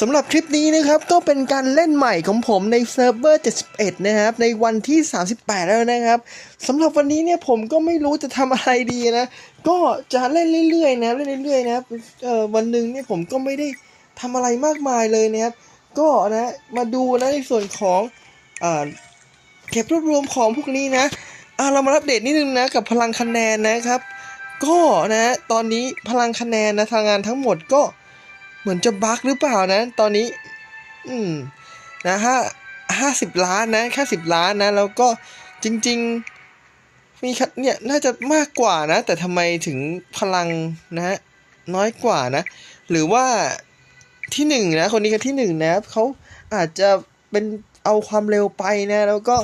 สำหรับคลิปนี้นะครับก็เป็นการเล่นใหม่ของผมในเซิร์ฟเวอร์ 71 นะครับ ในวันที่ 38 แล้วนะครับสำหรับวันนี้เนี่ยผมก็ไม่รู้จะทำอะไรดีนะ ก็จะเล่นเรื่อยๆนะเล่นเรื่อยๆนะครับเอ่อวันหนึ่งเนี่ยผมก็ไม่ได้ทำอะไรมากมายเลยนะครับ ก็นะมาดูนะในส่วนของเอ่อเก็บรวบรวมของพวกนี้นะอะเรามาอัปเดตนิดนึงนะกับพลังคะแนนนะครับ ก็นะตอนนี้พลังคะแนนนะทางงานทั้งหมดก็ เหมือนจะบั๊กหรือเปล่านะ ตอนนี้ อืมนะห้าห้าสิบล้านนะแค่สิบล้านนะ แล้วก็จริง ๆ มีคัดเนี่ยน่าจะมากกว่านะ แต่ทำไมถึงพลังนะ น้อยกว่านะ หรือว่าที่หนึ่งนะ คนนี้คือที่หนึ่งนะเขาอาจจะเป็นเอาความเร็วไปนะ แล้วก็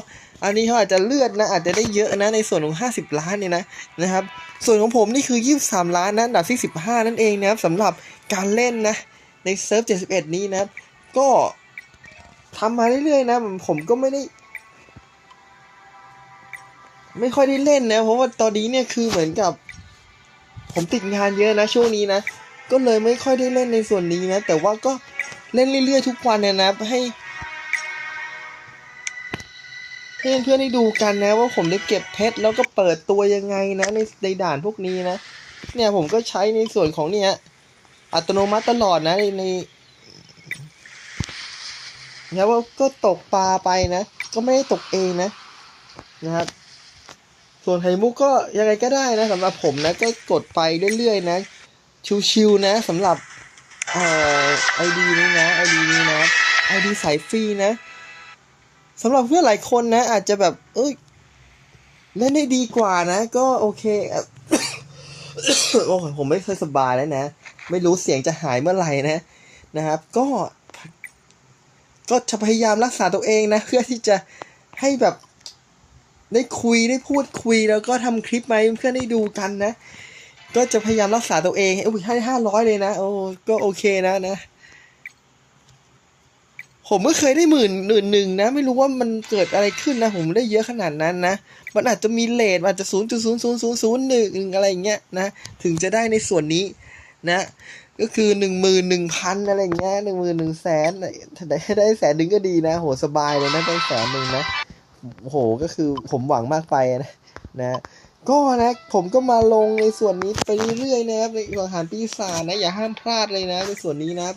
อันนี้เขาอาจจะเลือดนะ อาจจะได้เยอะนะในส่วนของ 50 ล้านเนี่ยนะนะครับ ส่วนของผมนี่คือ 23 ล้านนะอันดับที่ 15 นั่นเองนะครับสำหรับการเล่นนะ ในเซิร์ฟ 71 นี้นะ ก็ทำมาเรื่อยๆนะ ผมก็ไม่ได้ ไม่ค่อยได้เล่นนะ เพราะว่าตอนนี้เนี่ยคือเหมือนกับ ผมติดงานเยอะนะ ช่วงนี้นะ ก็เลยไม่ค่อยได้เล่นในส่วนนี้นะ แต่ว่าก็เล่นเรื่อย ๆ ทุกวันนยนะให้ให้เพื่อนๆได้ดูกันนะ ว่าผมได้เก็บเพชรแล้วก็เปิดตัวยังไงนะ ในในด่านพวกนี้นะ เนี่ยผมก็ใช้ในส่วนของเนี่ย อัตโนมัติตลอดนะในในแล้วว่าก็ตกปลาไปนะ ก็ไม่ได้ตกเองนะ นะครับ ส่วนไข่มุกก็ยังไงก็ได้นะสำหรับผมนะก็กดไปเรื่อยๆนะ ชิวๆนะสำหรับเอ่อไอดีนี้นะไอดีนี้นะไอดีสายฟรีนะสำหรับเพื่อนหลายคนนะ อาจจะแบบ เอ้ยเล่นได้ดีกว่านะ ก็โอเคโอ้ผมไม่เคยสบายแล้วนะ ไม่รู้เสียงจะหายเมื่อไหร่นะนะครับ ก็ก็จะพยายามรักษาตัวเองนะ เพื่อที่จะให้แบบได้คุยได้พูดคุยแล้วก็ทำคลิปมาเพื่อนได้ดูกันนะ ก็จะพยายามรักษาตัวเองอุ้ยให้ห้าร้อยเลยนะโอ้ก็โอเคนะนะ ผมก็เคยได้หมื่นหนึ่งหนึ่งนะ ไม่รู้ว่ามันเกิดอะไรขึ้นนะ ผมได้เยอะขนาดนั้นนะ มันอาจจะมีเลทอาจจะศูนย์จุดศูนย์ศูนย์ศูนย์ศูนย์หนึ่งอะไรอย่างเงี้ยนะ ถึงจะได้ในส่วนนี้ นะก็คือหนึ่งหมื่นหนึ่งพันอะไรเงี้ยหนึ่งหมื่นหนึ่งแสนถ้าได้ได้แสนหนึ่งก็ดีนะ โหสบายเลยนะได้แสนหนึ่งนะโหก็คือผมหวังมากไปนะนะก็นะผมก็มาลงในส่วนนี้ไปเรื่อยๆนะครับในหลังหารปีศาจนะ อย่าห้ามพลาดเลยนะ ในส่วนนี้นะ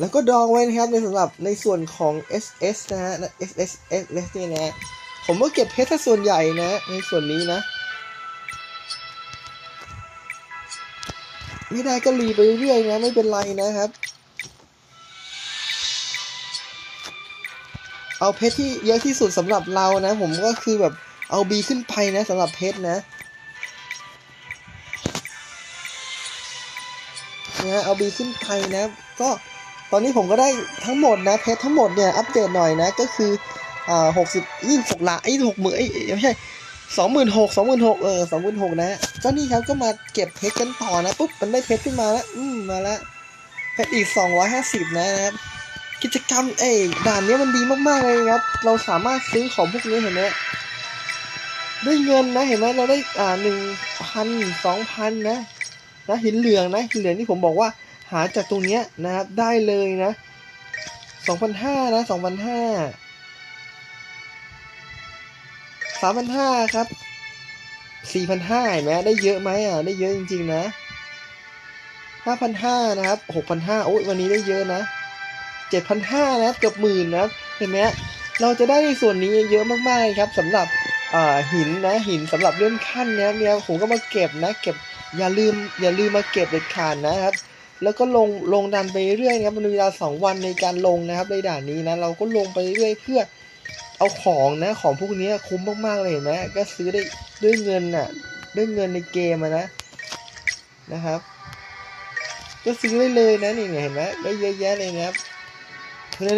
แล้วก็ดองไว้นะครับในสำหรับในส่วนของ SS นะฮะ SS SS เนี่ยนะผมก็เก็บเพชรส่วนใหญ่นะ ในส่วนนี้นะ ไม่ได้ก็รีไปเรื่อยนะ ไม่เป็นไรนะครับ เอาเพชรที่เยอะที่สุดสำหรับเรานะ ผมก็คือแบบเอาบีขึ้นไปนะสำหรับเพชรนะนะเอาบีขึ้นไปนะ ก็ตอนนี้ผมก็ได้ทั้งหมดนะเพชรทั้งหมดเนี่ยอัปเดตหน่อยนะก็คืออ่าหกสิบยี่สิบหกละไอ้หกหมื่นไอ้ไม่ใช่ สองหมื่นหกสองหมื่นหกเออสองหมื่นหกนะก็นี่ครับก็มาเก็บเพชรกันต่อนะปุ๊บมันได้เพชรขึ้นมาแล้วอืมมาแล้วเพชรอีกสองร้อยห้าสิบนะครับกิจกรรมเอ้ด่านเนี้ยมันดีมากๆเลยครับ เราสามารถซื้อของพวกนี้เห็นไหมได้เงินนะเห็นไหมเราได้อ่าหนึ่งพันสองพันนะนะหินเหลืองนะหินเหลืองที่ผมบอกว่าหาจากตรงเนี้ยนะครับได้เลยนะสองพันห้านะสองพันห้า สามพันห้าครับสี่พันห้าเห็นไหมได้เยอะไหมอะ ได้เยอะจริง ๆ นะห้าพันห้านะครับหกพันห้าโอ้ยวันนี้ได้เยอะนะเจ็ดพันห้านะเกือบหมื่นนะเห็นไหมเราจะได้ในส่วนนี้เยอะมากๆครับสำหรับหินนะหินสำหรับเลื่อนขั้นนะเนี่ยผมก็มาเก็บนะ เก็บอย่าลืมอย่าลืมมาเก็บเด็ดขาดนะครับ แล้วก็ลงลงดันไปเรื่อยนะครับมันมีเวลาสองวันในการลงนะครับในด่านนี้นะเราก็ลงไปเรื่อยเพื่อ เอาของนะของพวกนี้คุ้มมากๆเลยเห็นไหมก็ซื้อได้ด้วยเงินน่ะด้วยเงินในเกมนะนะครับ ก็ซื้อได้เลยนะนี่เห็นไหมได้เยอะแยะเลยนะครับ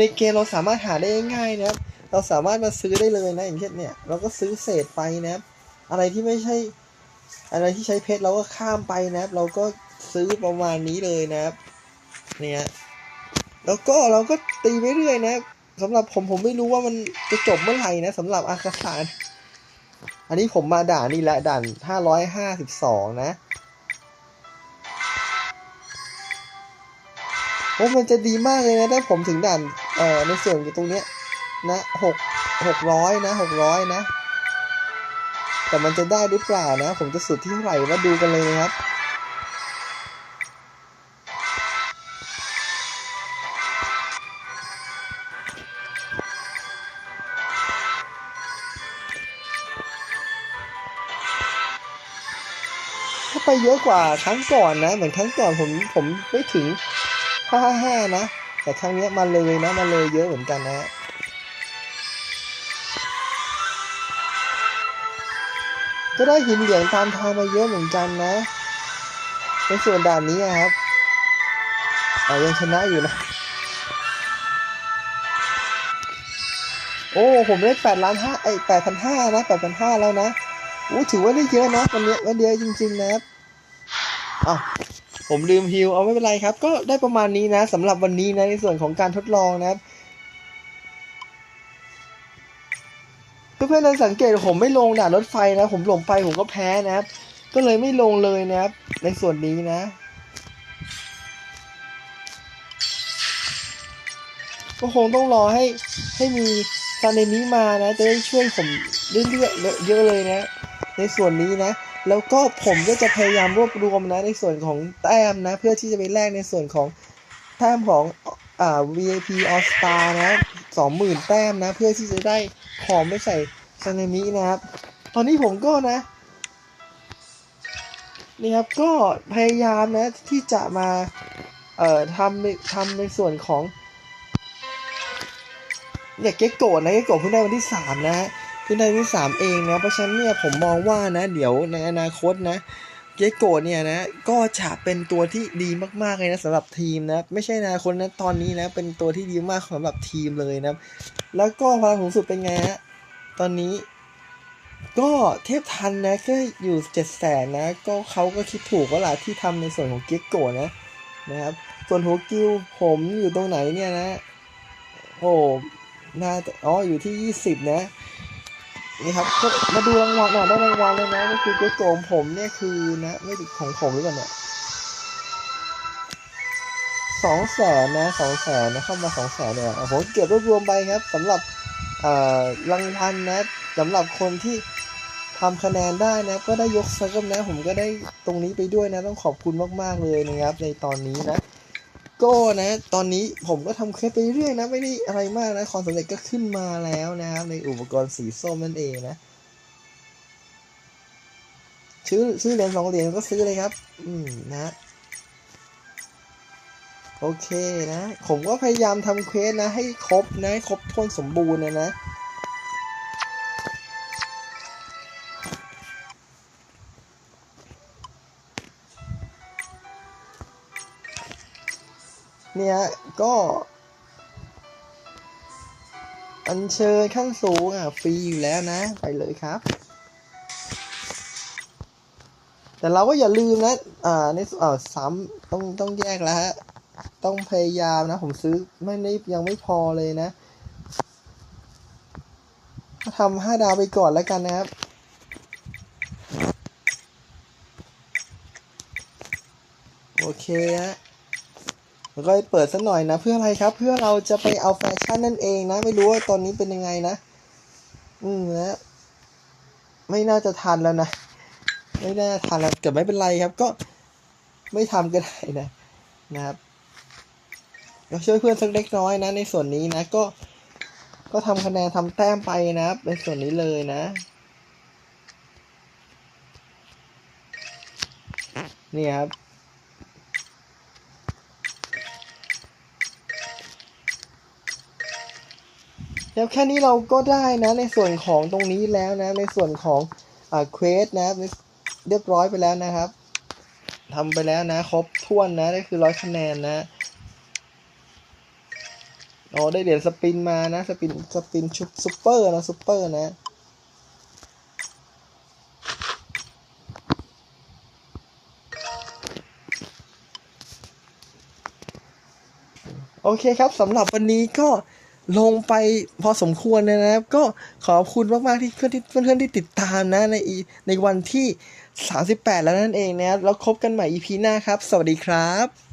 ในเกมเราสามารถหาได้ง่ายนะครับ เราสามารถมาซื้อได้เลยนะอย่างเช่นเนี่ยเราก็ซื้อเศษไปนะครับ อะไรที่ไม่ใช่ อะไรที่ใช้เพชรเราก็ข้ามไปนะครับ เราก็ซื้อประมาณนี้เลยนะครับ เนี่ยแล้วก็เราก็ตีไปเรื่อยนะครับ สำหรับผมผมไม่รู้ว่ามันจะจบเมื่อไหร่นะสำหรับอาคาสานอันนี้ผมมาด่านนี่แหละด่านห้าร้อยห้าสิบสองนะโอ้มันจะดีมากเลยนะถ้าผมถึงด่านเอ่อในส่วนตรงเนี้ยนะหกหกร้อยนะหกร้อยนะ แต่มันจะได้หรือเปล่านะ ผมจะสุดที่เท่าไหร่มาดูกันเลยนะครับ ไปเยอะกว่าครั้งก่อนนะ เหมือนครั้งก่อนผมผมไม่ถึงห้าห้านะ แต่ครั้งนี้มาเลยนะมาเลยเยอะเหมือนกันนะก็ได้หินเหลืองตามทางมาเยอะเหมือนกันนะในส่วนด่านนี้อะครับอ่ายังชนะอยู่นะ โอ้ ผมได้แปดล้านห้าไอแปดพันห้านะแปดพันห้าแล้วนะอู้ถือว่าได้เยอะนะวันนี้วันเดียวจริง ๆ นะครับ อ้าวผมลืมฮิวเอาไม่เป็นไรครับ ก็ได้ประมาณนี้นะสำหรับวันนี้นะในส่วนของการทดลองนะครับเพื่อนๆลองสังเกตผมไม่ลงด่านรถไฟนะ ผมหลงไปผมก็แพ้นะครับ ก็เลยไม่ลงเลยนะครับ ในส่วนนี้นะก็คงต้องรอให้ให้มีซาเนมิมานะ จะได้ช่วยผมเรื่อยๆเยอะเลยนะ ในส่วนนี้นะ แล้วก็ผมก็จะพยายามรวบรวมนะในส่วนของแต้มนะ เพื่อที่จะไปแลกในส่วนของแต้มของอ่า VIP All Star นะสองหมื่นแต้มนะ เพื่อที่จะได้ของไม่ใส่ซาเนมินะครับ ตอนนี้ผมก็นะนี่ครับก็พยายามนะที่จะมาเอ่อทำในทำในส่วนของเนี่ยเก็กโกะนะเก็กโกะเพิ่งได้วันที่สามนะ ฮะเพิ่งได้วันที่สามเองนะเพราะฉะนั้นเนี่ยผมมองว่านะ เดี๋ยวในอนาคตนะเกโกะเนี่ยนะก็จะเป็นตัวที่ดีมากๆเลยนะสำหรับทีมนะไม่ใช่อนาคตนะตอนนี้นะเป็นตัวที่ดีมากสำหรับทีมเลยนะแล้วก็พลังสูงสุดเป็นไงฮะตอนนี้ ก็เทพทันนะก็อยู่เจ็ดแสนนะก็เขาก็คิดถูกว่าล่ะที่ทำในส่วนของเกโกะนะนะครับส่วนหัวกิวผมอยู่ตรงไหนเนี่ยนะโอ้น่าจะอ๋ออยู่ที่ยี่สิบนะ นี่ครับก็มาดูรางวัลหน่อยได้รางวัลเลยนะก็คือเจ๊โกมผมเนี่ยคือนะไม่ติดของผมหรือเปล่าเนี่ยสองแสนนะสองแสนนะเข้ามาสองแสนเนี่ยผมเก็บรวบรวมไปครับสำหรับอ่อรางวัลนะสำหรับคนที่ทำคะแนนได้นะ ก็ได้ยกเซิร์ฟนะ ผมก็ได้ตรงนี้ไปด้วยนะ ต้องขอบคุณมาก ๆ เลยนะครับ ในตอนนี้นะ ก็นะ ตอนนี้ผมก็ทำเคสไปเรื่อยนะ ไม่ได้อะไรมากนะ ความสำเร็จก็ขึ้นมาแล้วนะครับ ในอุปกรณ์สีส้มนั่นเองนะซื้อซื้อเหรียญสองเหรียญก็ซื้อเลยครับ อืมนะ โอเคนะ ผมก็พยายามทำเควสนะ ให้ครบนะ ให้ครบถ้วนสมบูรณ์นะนะ เนี่ยก็อัญเชิญขั้นสูงอะฟรีอยู่แล้วนะ ไปเลยครับ แต่เราก็อย่าลืมนะ อ่าในอ่าซ้ำต้องต้องแยกแล้วฮะต้องพยายามนะ ผมซื้อไม่ได้ยังไม่พอเลยนะทำห้าดาวไปก่อนแล้วกันนะครับโอเคฮะ แล้วก็เปิดสักหน่อยนะ เพื่ออะไรครับ เพื่อเราจะไปเอาแฟชั่นนั่นเองนะ ไม่รู้ว่าตอนนี้เป็นยังไงนะ อืมนะไม่น่าจะทันแล้วนะ ไม่น่าทันแล้วแต่ไม่เป็นไรครับ ก็ไม่ทำก็ได้นะนะครับก็ช่วยเพื่อนสักเล็กน้อยนะ ในส่วนนี้นะ ก็ ก็ทำคะแนนทำแต้มไปนะครับในส่วนนี้เลยนะนี่ครับ แล้วแค่นี้เราก็ได้นะในส่วนของตรงนี้แล้วนะ ในส่วนของอ่าเควสนะเรียบร้อยไปแล้วนะครับทำไปแล้วนะ ครบถ้วนนะได้คือร้อยคะแนนนะโอ้ได้เหรียญสปินมานะ สปินสปินชุบซุปเปอร์นะซุปเปอร์นะโอเคครับสำหรับวันนี้ก็ ลงไปพอสมควรนะครับ ก็ขอบคุณมากๆที่เพื่อนที่เพื่อนๆที่ติดตามนะในในวันที่ 38 แล้วนั่นเองนะครับแล้วพบกันใหม่ EP หน้าครับ สวัสดีครับ